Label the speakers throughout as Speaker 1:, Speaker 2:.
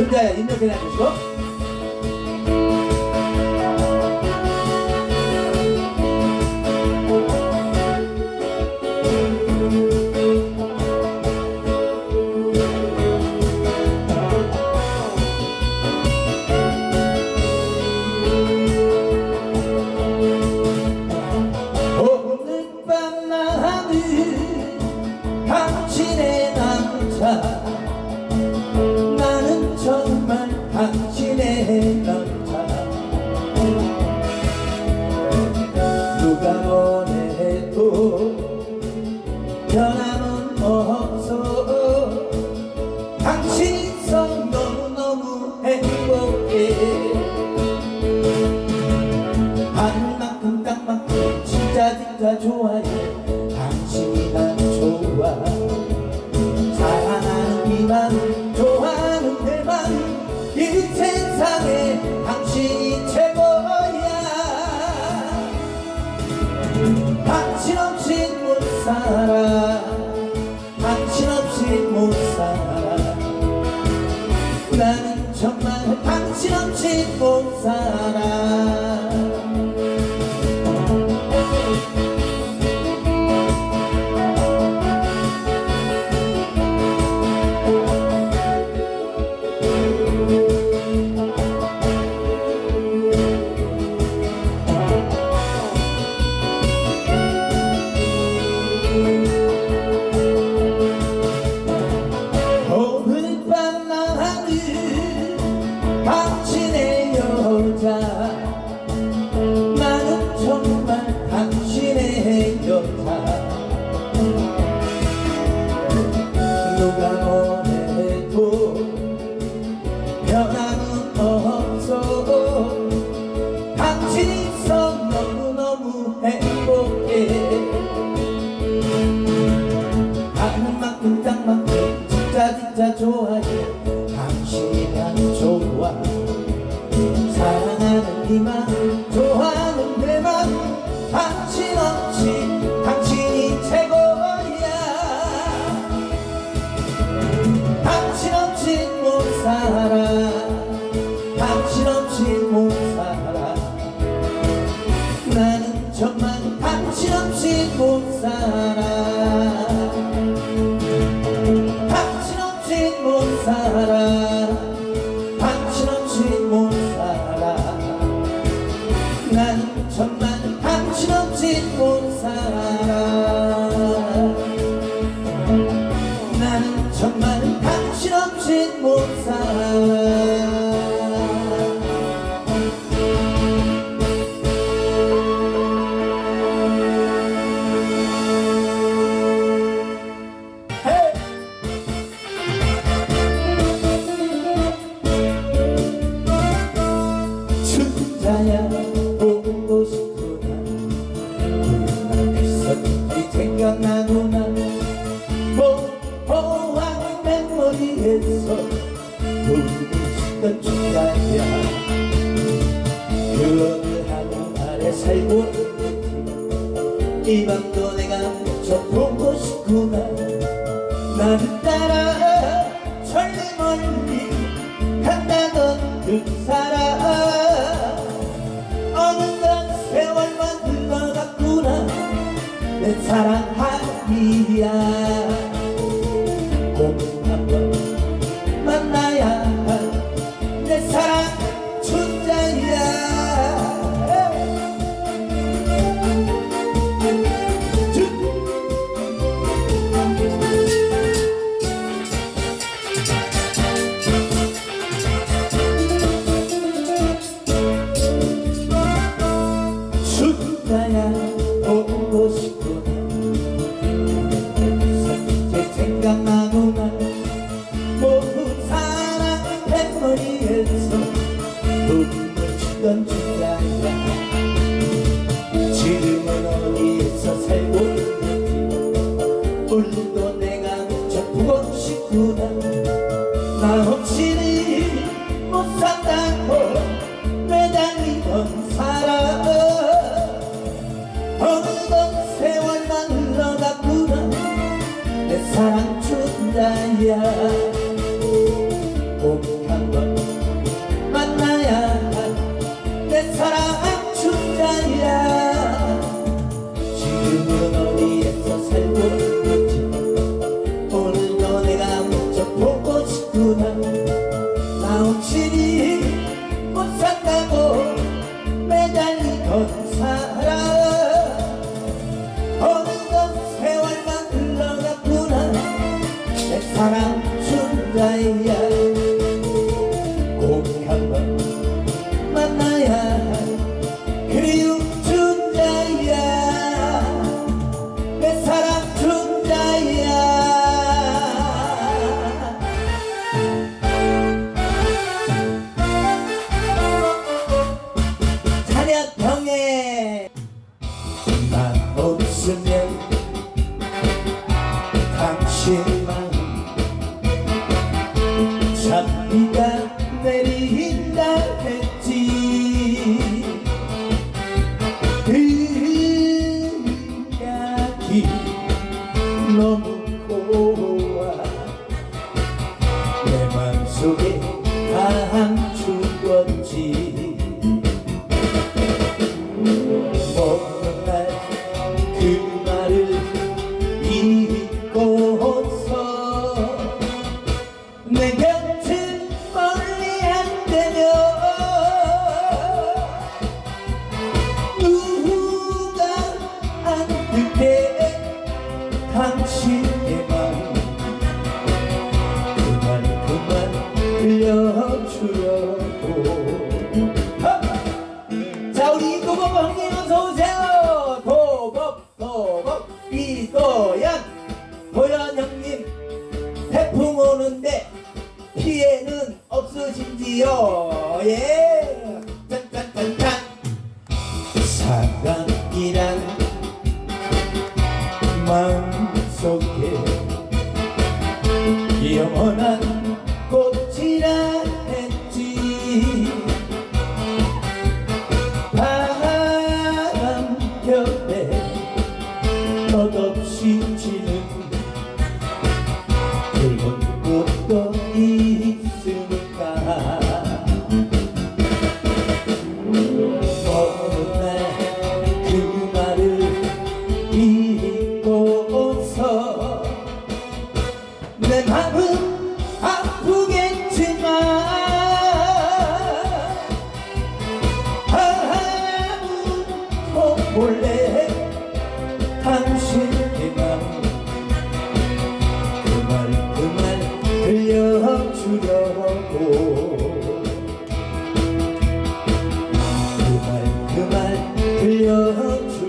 Speaker 1: 존재야 입력해놔 주시고. bow. 항상 너무너무 행복해. 나는 만큼 딱 만큼 진짜 진짜 좋아해. 당신이 나를 좋아. 사랑하는 네맘 좋아하는 내맘 당신 없이 당신이 최고야. 당신 없이 못 살아. 천만 당신 없이 못 살아 mi bando 따라 오고 싶어? 제 생각만으로만 모든 사랑 뱃머리에서 눈물 치던 주자야. 지금은 어디에서 살고 있는지. 오늘도 내가 미쳐 보고 싶구나 나 없이 สัญญา 내 사랑 춘자야. 꼭 한번 만나야 할 그리움 춘자야. 내 사랑 춘자야. 찬약형에 나 없으면 태풍 오는데 피해는 없으신지요? 예 내 맘은 아프겠지만 아무도 몰래 그말 그말 들려주려고 그말 그말 들려주려고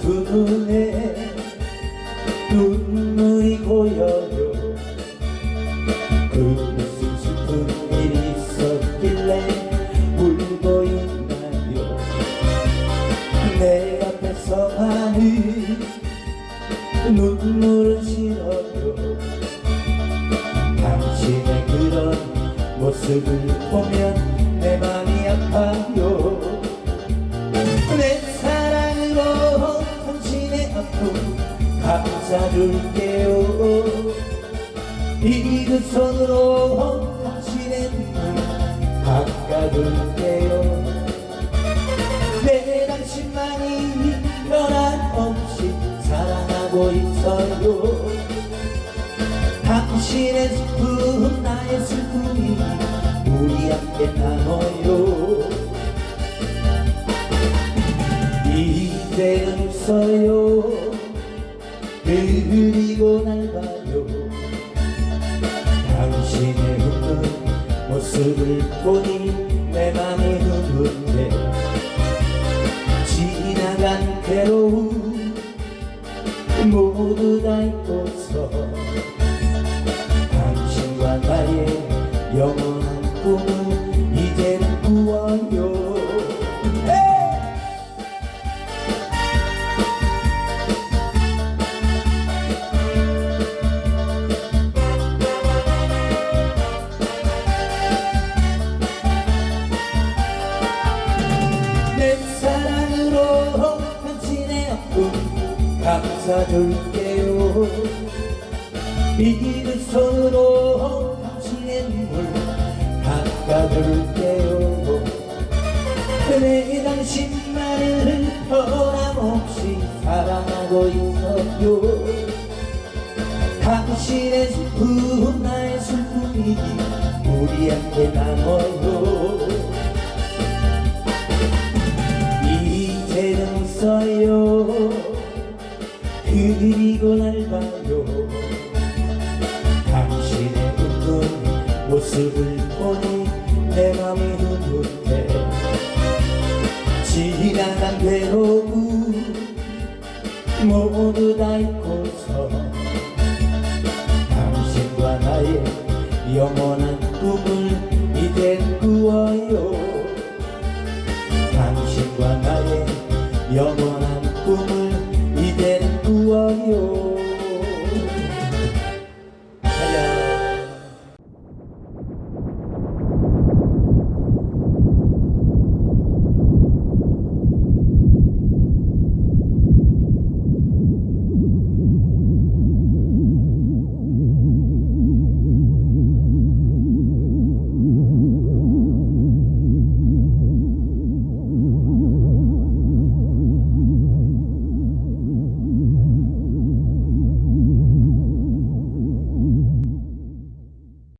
Speaker 1: 그 높은 눈에 눈물이 고여요. 그 무슨 슬픈 일이 있었길래 울고 있나요? 내 앞에서만은 눈물은 싫어요. 당신의 그런 모습을 보면 줄게요 이 두 손으로 당신의 눈물 닦아줄게요. 내 당신만이 변함없이 사랑하고 있어요. 당신의 슬픔 나의 슬픔이 우리 함께 나눠요. 이제는 웃어요 모습을 보니 내 맘이 이두 손으로 당신의 눈물 받아줄게요. 내 당신만을 변함없이 사랑하고 있어요. 당신의 슬픔 나의 슬픔이 우리한테 나눠요. 이제는 써요 그리고 날 봐요. 당신의 웃는 모습을 보니 내 맘이 흐뭇해. 지나간 괴로움 모두 다 잊고서 당신과 나의 영원한 꿈을